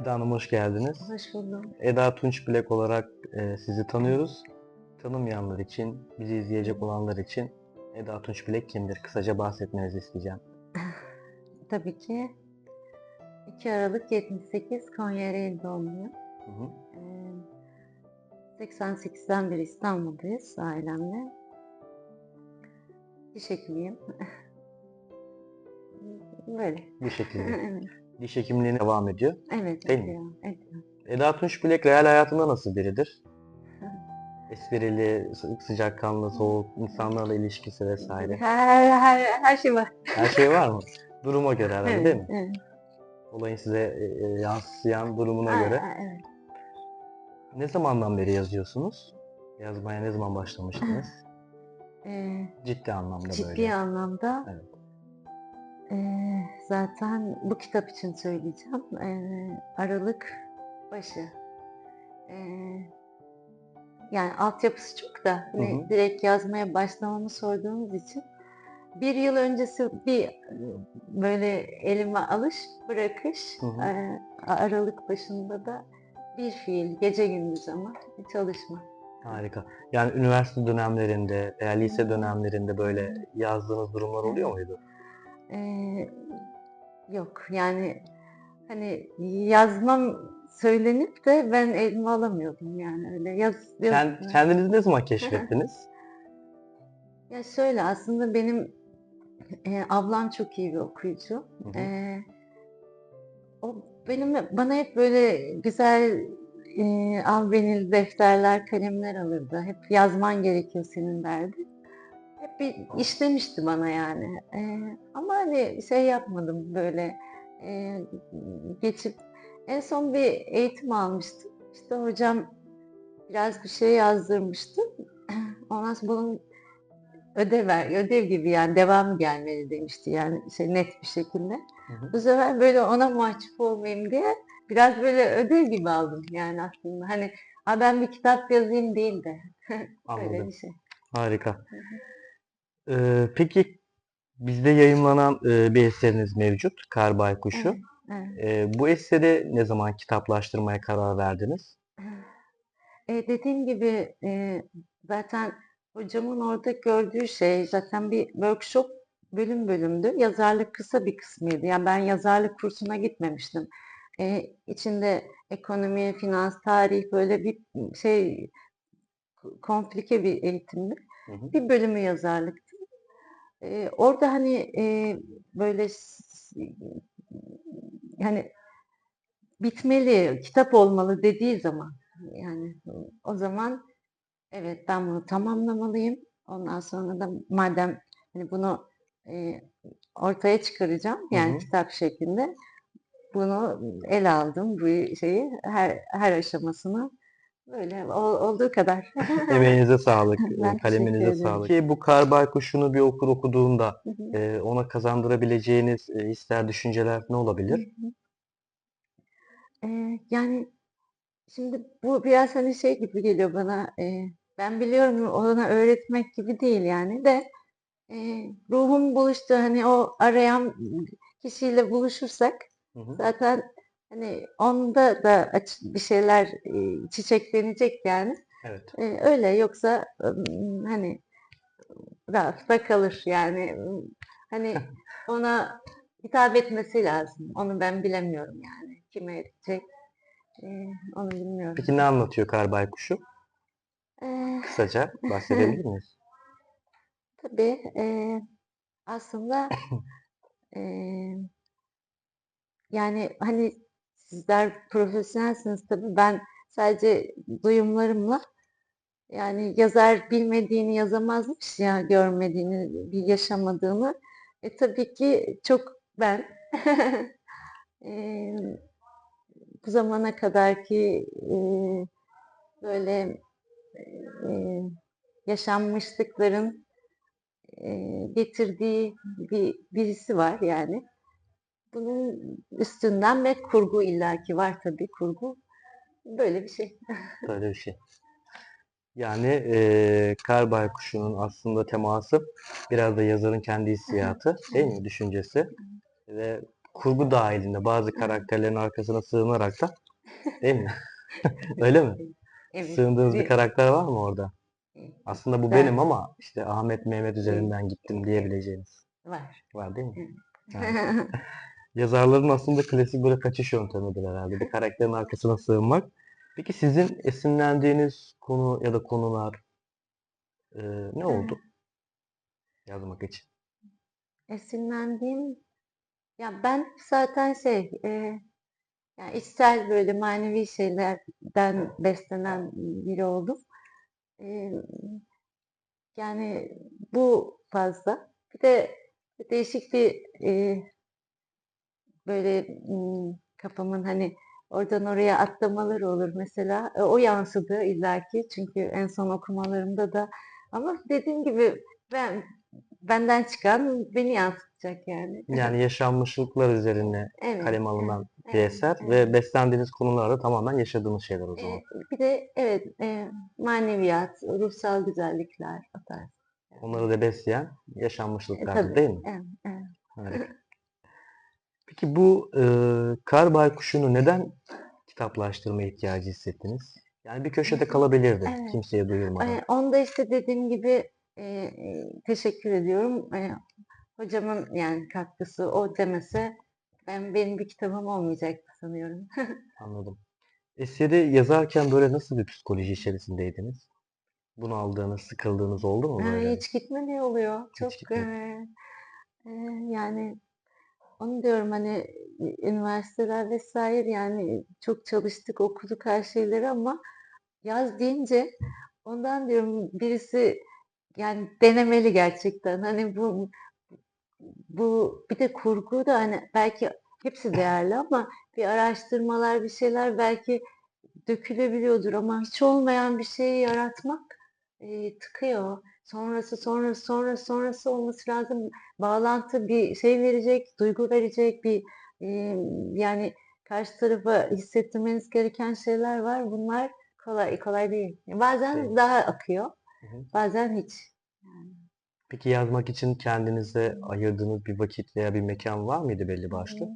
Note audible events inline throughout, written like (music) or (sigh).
Eda Hanım hoş geldiniz. Hoş buldum. Eda Tunç Bilek olarak e, sizi tanıyoruz. Tanımayanlar için, bizi izleyecek olanlar için Eda Tunç Bilek kimdir? Kısaca bahsetmenizi isteyeceğim. (laughs) Tabii ki 2 Aralık 78 Konya Ereğli doğumluyum. Hı hı. Ee, 88'den beri İstanbul'dayız ailemle. Diş hekimiyim. (laughs) Böyle. Diş hekimliği. (laughs) evet, Diş hekimliğine devam ediyor. evet Değil mi? ediyor, ediyor. Eda Tunç Bilek real hayatında nasıl biridir? Esprili, sı- sıcakkanlı, soğuk, insanlarla ilişkisi vesaire. Her, her, her şey var. Her şey var mı? Duruma göre herhalde Evet, değil mi? evet. Olayın size e, e, yansıyan durumuna Aa, göre. evet. Ne zamandan beri yazıyorsunuz? Yazmaya ne zaman başlamıştınız? (laughs) Ee, Ciddi anlamda ciddi böyle. anlamda Evet. Ee, zaten bu kitap için söyleyeceğim. Ee, Aralık başı. Ee, yani altyapısı çok da hani Hı hı. direkt yazmaya başlamamı sorduğunuz için bir yıl öncesi bir e, böyle elime alış bırakış Hı hı. ee, Aralık başında da bir fiil gece gündüz ama bir çalışma. Harika. Yani üniversite dönemlerinde veya lise dönemlerinde böyle yazdığınız durumlar oluyor muydu? Ee, yok yani hani yazmam söylenip de ben elime alamıyordum yani öyle yaz, yaz- Kend- kendinizi ne zaman keşfettiniz? ya şöyle aslında benim e, ablam çok iyi bir okuyucu. Hı hı. Ee, o benim bana hep böyle güzel e, albenili defterler, kalemler alırdı. Hep yazman gerekiyor senin derdi. Hep bir işlemişti bana yani. Ee, ama hani şey yapmadım böyle e, geçip en son bir eğitim almıştım. İşte hocam biraz bir şey yazdırmıştı. (clears throat) Ondan sonra bunun ödev ver, ödev gibi yani devamı gelmeli demişti yani şey net bir şekilde. Hı hı. Bu sefer böyle ona mahcup olmayayım diye biraz böyle ödev gibi aldım yani aslında. Hani "Aa, ben bir kitap yazayım değil de (laughs) Anladım. bir şey. Harika. Ee, peki bizde yayımlanan e, bir eseriniz mevcut. Kar Baykuşu. Evet, evet. Ee, bu eseri ne zaman kitaplaştırmaya karar verdiniz? E, dediğim gibi e, zaten hocamın orada gördüğü şey zaten bir workshop bölüm bölümdü. Yazarlık kısa bir kısmıydı. Yani ben yazarlık kursuna gitmemiştim. E, içinde ekonomi, finans, tarih böyle bir şey komplike bir eğitimdi. Hı hı. Bir bölümü yazarlıktı. E, orada hani e, böyle yani bitmeli, kitap olmalı dediği zaman yani o zaman evet ben bunu tamamlamalıyım. Ondan sonra da madem hani bunu e, ortaya çıkaracağım yani hı. kitap şeklinde bunu ele aldım bu şeyi her her aşamasını böyle ol- olduğu kadar. (laughs) (laughs) Emeğinize sağlık, Ben e, teşekkür kaleminize sağlık. Ki bu Kar Baykuşu'nu bir okur okuduğunda Hı hı. e, ona kazandırabileceğiniz e, hisler, düşünceler ne olabilir? Hı hı. Ee, yani şimdi bu biraz hani şey gibi geliyor bana. e, ben biliyorum ona öğretmek gibi değil yani de e, ruhum buluştu hani o arayan kişiyle buluşursak Hı hı. zaten hani onda da bir şeyler e, çiçeklenecek yani. Evet. E, öyle yoksa hani rafta kalır yani hani (laughs) ona hitap etmesi lazım. Onu ben bilemiyorum yani. Kime edecek e, onu bilmiyorum. Peki ne anlatıyor Kar Baykuşu? E, Kısaca bahsedebilir (laughs) miyiz? tabii e, aslında (laughs) e, yani hani sizler profesyonelsiniz tabii. Ben sadece duyumlarımla yani yazar bilmediğini yazamazmış ya görmediğini bir yaşamadığını. E tabii ki çok ben. (laughs) E, bu zamana kadarki e, böyle e, yaşanmışlıkların e, getirdiği bir birisi var yani. Bunun üstünden ve kurgu illaki var tabii kurgu. Böyle bir şey. (laughs) Böyle bir şey. Yani eee Kar Baykuşu'nun aslında teması biraz da yazarın kendi hissiyatı değil mi? Düşüncesi. Ve kurgu dahilinde bazı karakterlerin arkasına sığınarak da (laughs) değil mi? (laughs) Öyle mi? Evet. Sığındığınız bir karakter var mı orada? Aslında bu Ben- benim ama işte Ahmet Mehmet üzerinden gittim diyebileceğiniz Var. var değil mi? Yazarların aslında klasik böyle kaçış yöntemidir herhalde. Bir karakterin arkasına sığınmak. Peki sizin esinlendiğiniz konu ya da konular e, ne oldu yazmak için? Esinlendiğim ya ben zaten şey e, yani içsel böyle manevi şeylerden beslenen biri oldum. E, yani bu fazla. Bir de değişik bir e, böyle kafamın hani oradan oraya atlamalar olur mesela. E, o yansıdı illaki çünkü en son okumalarımda da ama dediğim gibi ben benden çıkan beni yansıtacak yani. Yani yaşanmışlıklar üzerine Evet, kaleme alınan evet, bir eser evet. ve beslendiğiniz konular da tamamen yaşadığınız şeyler o zaman. Ee, bir de evet e, maneviyat, ruhsal güzellikler o tarz. Onları da besleyen E, yaşanmışlıklardı tabii, değil mi? evet, evet. Harika. (laughs) Peki bu e, Kar Baykuşu'nu neden kitaplaştırma ihtiyacı hissettiniz? Yani bir köşede kalabilirdi Evet. kimseye duyurmadan. Ee, onda işte dediğim gibi e, teşekkür ediyorum. E, hocamın yani katkısı o demese ben benim bir kitabım olmayacaktı sanıyorum. (laughs) Anladım. Eseri yazarken böyle nasıl bir psikoloji içerisindeydiniz? Bunu aldığınız, sıkıldığınız oldu mu Ha, böyle? hiç gitmedi oluyor. Çok gitmedi. e, e, yani onu diyorum hani üniversiteler vesaire yani çok çalıştık okuduk her şeyleri ama yaz deyince ondan diyorum birisi yani denemeli gerçekten hani bu bu bir de kurgu da hani belki hepsi değerli ama bir araştırmalar bir şeyler belki dökülebiliyordur ama hiç olmayan bir şeyi yaratmak e, tıkıyor. Sonrası sonrası sonrası sonrası olması lazım. Bağlantı bir şey verecek, duygu verecek bir e, yani karşı tarafa hissettirmeniz gereken şeyler var. Bunlar kolay kolay değil. Bazen Değil. daha akıyor, Hı hı. bazen hiç. Peki yazmak için kendinize ayırdığınız bir vakit veya bir mekan var mıydı belli başlı?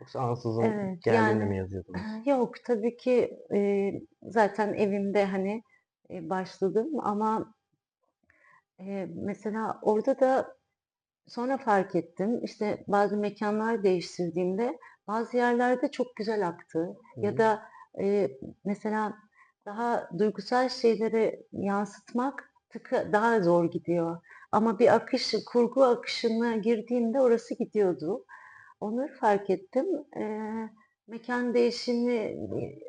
Yoksa ansızın Evet, geldiğinde yani- mi yazıyordunuz? Yok tabii ki e, zaten evimde hani e, başladım ama e, mesela orada da sonra fark ettim işte bazı mekanlar değiştirdiğimde bazı yerlerde çok güzel aktı Hı ya hı. da e, mesela daha duygusal şeyleri yansıtmak tıkı daha zor gidiyor ama bir akış kurgu akışına girdiğimde orası gidiyordu. Onları fark ettim. E, mekan değişimi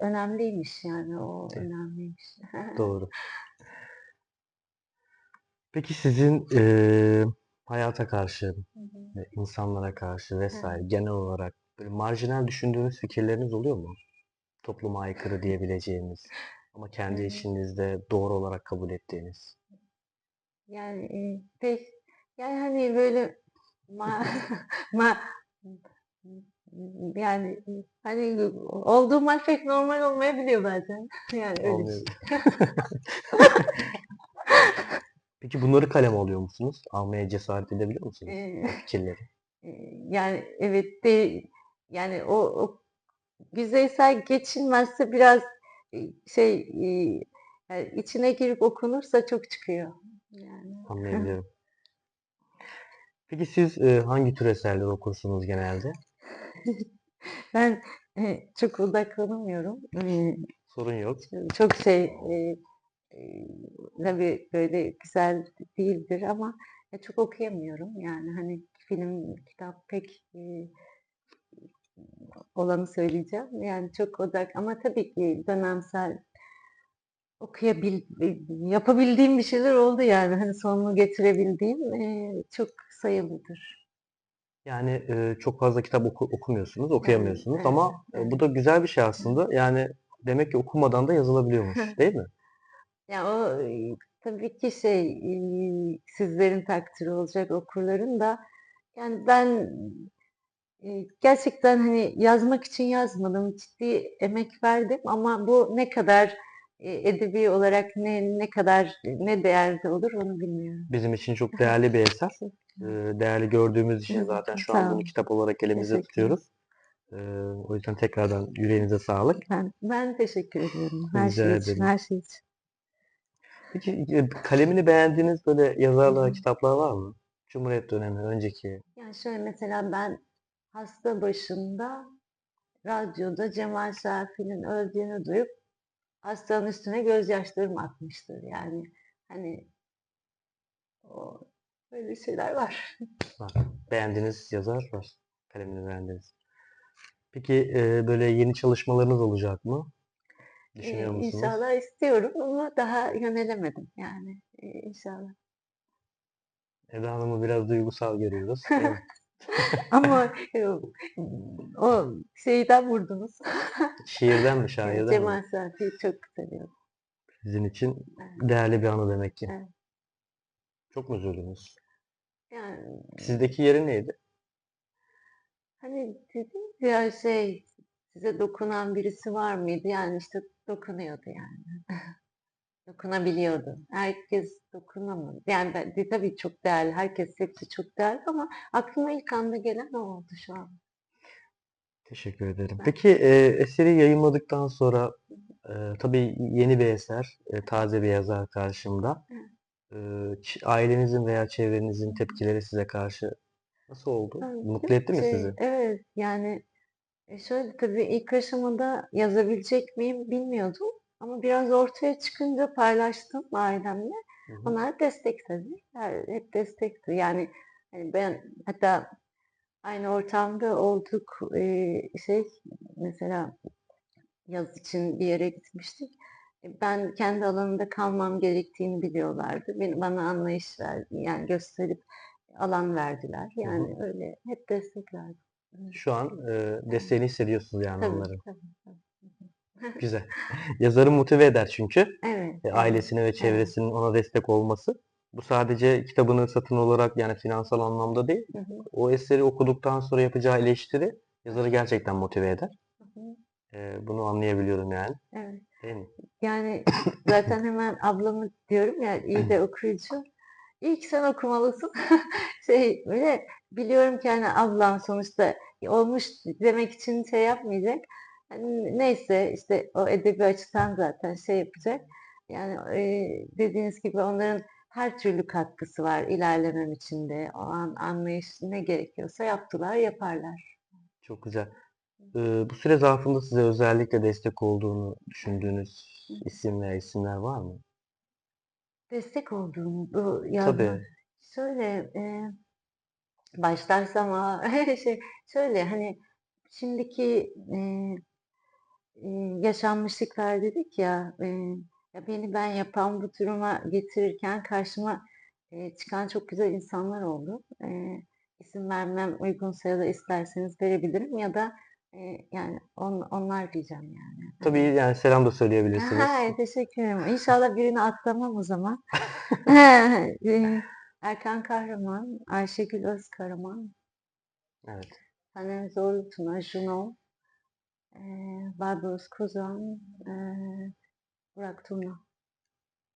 önemliymiş yani o Evet. önemliymiş. (laughs) Doğru. Peki sizin eee, hayata karşı, Hı hı. ve insanlara karşı vesaire genel olarak böyle marjinal düşündüğünüz fikirleriniz oluyor mu? Topluma aykırı diyebileceğiniz ama kendi Evet. içinizde doğru olarak kabul ettiğiniz. Yani e, pek yani hani böyle ma, (laughs) ma yani hani olduğum hal pek normal olmayabiliyor bazen. Yani öyle Olmuyor. (laughs) (laughs) Peki bunları kaleme alıyor musunuz? Almaya cesaret edebiliyor musunuz? Ee, fikirleri. e, yani evet de yani o, o yüzeysel geçilmezse biraz e, şey e, yani içine girip okunursa çok çıkıyor. Yani. Anlayabiliyorum. (laughs) Peki siz eee, hangi tür eserler okursunuz genelde? (laughs) Ben e, çok odaklanamıyorum. E, Sorun yok. çok şey e, e, tabii böyle güzel değildir ama ya çok okuyamıyorum. Yani hani film, kitap pek e, olanı söyleyeceğim. Yani çok odak ama tabii ki dönemsel okuyabil e, yapabildiğim bir şeyler oldu yani hani sonunu getirebildiğim e, çok sayılıdır. Yani eee, çok fazla kitap oku- okumuyorsunuz, okuyamıyorsunuz evet, ama e, evet. bu da güzel bir şey aslında. Yani demek ki okumadan da yazılabiliyormuş, değil mi? Ya o e, tabii ki şey sizlerin takdiri olacak okurların da yani ben gerçekten hani yazmak için yazmadım ciddi emek verdim ama bu ne kadar e, edebi olarak ne ne kadar ne değerde olur onu bilmiyorum. Bizim için çok (laughs) değerli bir eser. değerli gördüğümüz için zaten şu sağ an bunu olun. kitap olarak elimizde tutuyoruz. O yüzden tekrardan yüreğinize sağlık. Ben, ben teşekkür ediyorum her Rica şey için, ederim. her şey için. Peki e, kalemini beğendiğiniz böyle yazarlar, kitaplar var mı? Cumhuriyet dönemi, önceki. Yani şöyle mesela ben hasta başında radyoda Cemal Şafi'nin öldüğünü duyup hastanın üstüne gözyaşlarım akmıştır. Yani hani o böyle şeyler var. var. Beğendiğiniz yazar var. Kalemini beğendiğiniz. Peki e, böyle yeni çalışmalarınız olacak mı? Düşünüyor musunuz? İnşallah istiyorum ama daha yönelemedim yani inşallah. Eda Hanım'ı biraz duygusal görüyoruz. (laughs) Ama (laughs) e, o şeyden vurdunuz. Şiirden mi, (laughs) şairden mi? Cemal Şafi'yi çok seviyorum. Sizin için Evet. değerli bir anı demek ki. Evet. Çok mu üzüldünüz? Yani Sizdeki yeri neydi? Hani dedim ya şey size dokunan birisi var mıydı? Yani işte dokunuyordu yani. (laughs) Dokunabiliyordu. Herkes dokunamadı. Yani ben, tabii çok değerli. Herkes hepsi çok değerli ama aklıma ilk anda gelen o oldu şu an. Teşekkür ederim. Peki e, eseri yayınladıktan sonra e, tabii yeni bir eser, e, taze bir yazar karşımda. E, ailenizin veya çevrenizin tepkileri size karşı nasıl oldu? Mutlu etti mi sizi? Evet yani e, şöyle tabii ilk aşamada yazabilecek miyim bilmiyordum. Ama biraz ortaya çıkınca paylaştım ailemle. Hı hı. Onlar destek tabii. Her- hep destekti. Yani hani ben hatta aynı ortamda olduk eee, şey mesela yaz için bir yere gitmiştik. E, Ben kendi alanımda kalmam gerektiğini biliyorlardı. Beni, bana anlayış verdi. Yani gösterip alan verdiler. Yani öyle hep desteklerdi. Şu an e, desteğini hissediyorsunuz yani Tabii, onların. tabii. (laughs) Güzel. Yazarı motive eder çünkü. Evet, E, evet. ailesine ve çevresinin ona destek olması. Bu sadece kitabını satın olarak yani finansal anlamda değil. Hı hı, O eseri okuduktan sonra yapacağı eleştiri yazarı gerçekten motive eder. hı hı. E, bunu anlayabiliyorum yani. Evet. Değil mi? Yani (coughs) zaten hemen ablamı diyorum ya iyi de (coughs) okuyucu. İlk sen okumalısın. (laughs) Şey böyle biliyorum ki hani ablam sonuçta olmuş demek için şey yapmayacak. Hani neyse işte o edebi açıdan zaten şey yapacak. Yani e, dediğiniz gibi onların her türlü katkısı var ilerlemem için de. O an anlayış ne gerekiyorsa yaptılar, yaparlar. Çok güzel. E, bu süre zarfında size özellikle destek olduğunu düşündüğünüz isim veya isimler var mı? Destek yazma. Tabii. Şöyle e, başlarsam ha, (laughs) şey, şöyle hani şimdiki e, e, yaşanmışlıklar dedik ya, e, ya beni ben yapan bu duruma getirirken karşıma e, çıkan çok güzel insanlar oldu. E, isim vermem uygunsa ya da isterseniz verebilirim ya da yani on, onlar diyeceğim yani. Tabii yani selam da söyleyebilirsiniz. Ha, teşekkür ederim. İnşallah birini atlamam o zaman. (laughs) (laughs) Erkan Kahraman, Ayşegül Özkaraman, Evet. Taner Zorlu Tuna, Juno, ee, Barbaros Kozan, Burak Turna.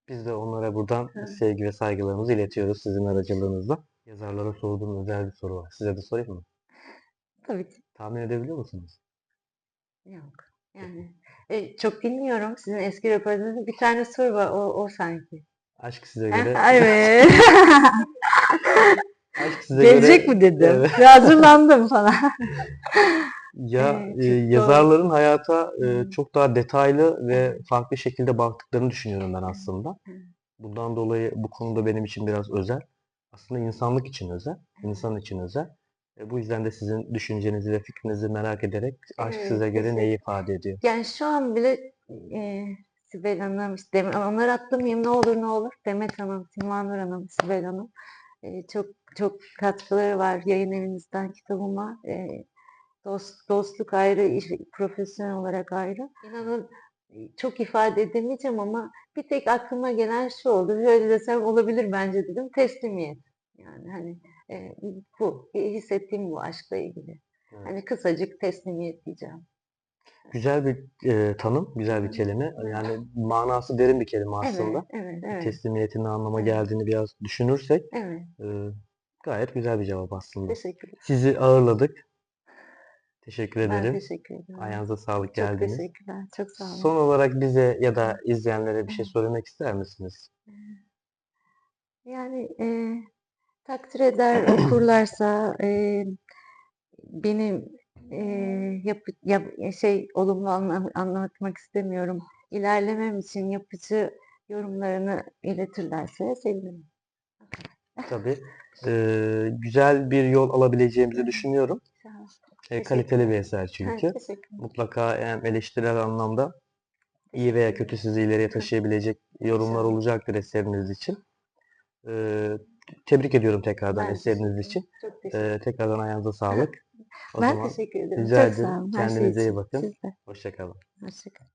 Biz de onlara buradan Hı. sevgi ve saygılarımızı iletiyoruz sizin aracılığınızla. Yazarlara sorduğum özel bir soru var. Size de sorayım mı? Tabii ki Tahmin edebiliyor musunuz? yok. Yani e, çok bilmiyorum. Sizin eski röportajınızda bir tane soru var. O, o sanki. Aşk size göre evet. (laughs) aşk size Gelecek göre mi dedim. Evet. Ve hazırlandım falan. (laughs) ya Evet, e, doğru. yazarların hayata e, çok daha detaylı ve farklı şekilde baktıklarını düşünüyorum ben aslında. Bundan dolayı bu konuda benim için biraz özel. Aslında insanlık için özel, insan için özel. E, bu yüzden de sizin düşüncenizi ve fikrinizi merak ederek aşk Evet, size göre neyi ifade ediyor? Yani şu an bile e, Sibel Hanım, işte Dem- onları atlamayayım ne olur ne olur. Demet Hanım, Simanur Hanım, Sibel Hanım. E, çok çok katkıları var yayın evinizden kitabıma. E, dost, dostluk ayrı, iş, profesyonel olarak ayrı. İnanın e, çok ifade edemeyeceğim ama bir tek aklıma gelen şu oldu. Şöyle desem olabilir bence dedim. Teslimiyet. Yani hani e, bu. Hissettiğim bu aşkla ilgili. Evet. Hani kısacık teslimiyet diyeceğim. Güzel bir e, tanım, güzel bir kelime. Yani manası derin bir kelime aslında. Evet, evet, evet. Teslimiyetinin ne anlama geldiğini biraz düşünürsek Evet. e, Gayet güzel bir cevap aslında. Teşekkür ederim. Sizi ağırladık. Teşekkür Ben ederim. teşekkür ederim. Ayağınıza sağlık Çok geldiniz. teşekkürler. Çok sağ olun. Son olarak bize ya da izleyenlere bir şey söylemek ister misiniz? Yani e, takdir eder okurlarsa (clears throat) e, benim e, yap, yap- şey olumlu anla- anlatmak istemiyorum. İlerlemem için yapıcı yorumlarını iletirlerse sevinirim. Tabii. Ee, güzel bir yol alabileceğimizi düşünüyorum. Ee, kaliteli bir eser çünkü. ederim. Mutlaka hem eleştirel anlamda iyi veya kötü sizi ileriye taşıyabilecek yorumlar olacaktır eseriniz için. Ee, tebrik ediyorum tekrardan Ben eseriniz teşekkür için. Çok teşekkür Ee, tekrardan ayağınıza sağlık. O Ben zaman teşekkür ederim. rica Çok ederim. şey Kendinize iyi bakın. Siz de.